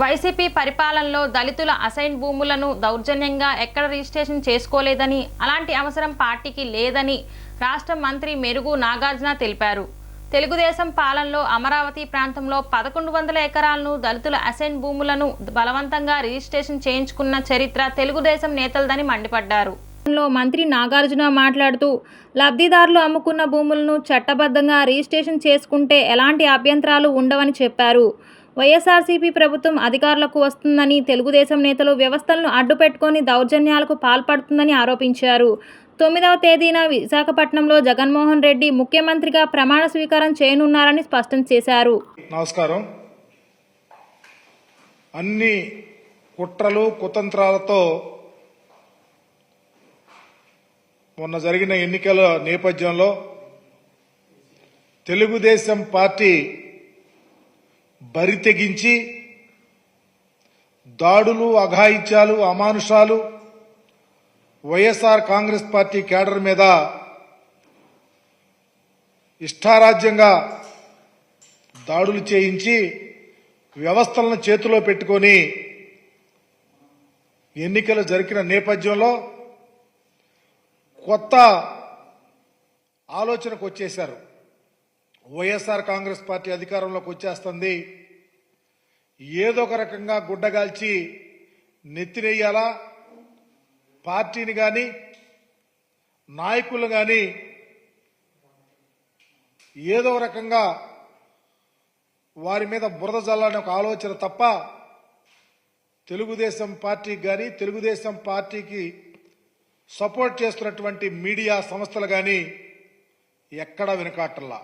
YCP పరిపాలనలో దళితుల assign భూములను దౌర్జన్యంగా ఎక్కడ రిజిస్ట్రేషన్ చేసుకోలేదని అలాంటి అవసరం పార్టీకి లేదని రాష్ట్ర మంత్రి మెరుగు నాగార్జున తెలిపారు. తెలుగుదేశం పాలనలో అమరావతి ప్రాంతంలో పదకొండు వందల ఎకరాలను దళితుల అసైన్ భూములను బలవంతంగా రిజిస్ట్రేషన్ చేయించుకున్న చరిత్ర తెలుగుదేశం నేతలదని మండిపడ్డారు. లో మంత్రి నాగార్జున మాట్లాడుతూ లబ్ధిదారులు అమ్ముకున్న భూములను చట్టబద్ధంగా రిజిస్ట్రేషన్ చేసుకుంటే ఎలాంటి అభ్యంతరాలు ఉండవని చెప్పారు. వైఎస్ఆర్సీపీ ప్రభుత్వం అధికారులకు వస్తుందని తెలుగుదేశం నేతలు వ్యవస్థలను అడ్డుపెట్టుకొని దౌర్జన్యాలకు పాల్పడుతుందని ఆరోపించారు. తొమ్మిదవ తేదీన విశాఖపట్నంలో జగన్మోహన్ రెడ్డి ముఖ్యమంత్రిగా ప్రమాణ స్వీకారం చేయనున్నారని స్పష్టం చేశారు. నమస్కారం. అన్ని కుట్రలు కుతంత్రాలతో మొన్న జరిగిన ఎన్నికల నేపథ్యంలో తెలుగుదేశం పార్టీ బరి తెగించి దాడులు అఘాయిత్యాలు అమానుషాలు వైఎస్ఆర్ కాంగ్రెస్ పార్టీ కేడర్ మీద ఇష్టారాజ్యంగా దాడులు చేయించి వ్యవస్థలను చేతిలో పెట్టుకొని ఎన్నికలు జరిగిన నేపథ్యంలో కొత్త ఆలోచనకు వచ్చేశారు. వైఎస్ఆర్ కాంగ్రెస్ పార్టీ అధికారంలోకి వచ్చేస్తుంది. ఏదో ఒక రకంగా గుడ్డగాల్చి నెత్తినేయాలా పార్టీని కానీ నాయకులు కానీ ఏదో రకంగా వారి మీద బురద జల్లని ఒక ఆలోచన తప్ప తెలుగుదేశం పార్టీకి కానీ తెలుగుదేశం పార్టీకి సపోర్ట్ చేస్తున్నటువంటి మీడియా సంస్థలు కానీ ఎక్కడా వెనుకాటల్లా.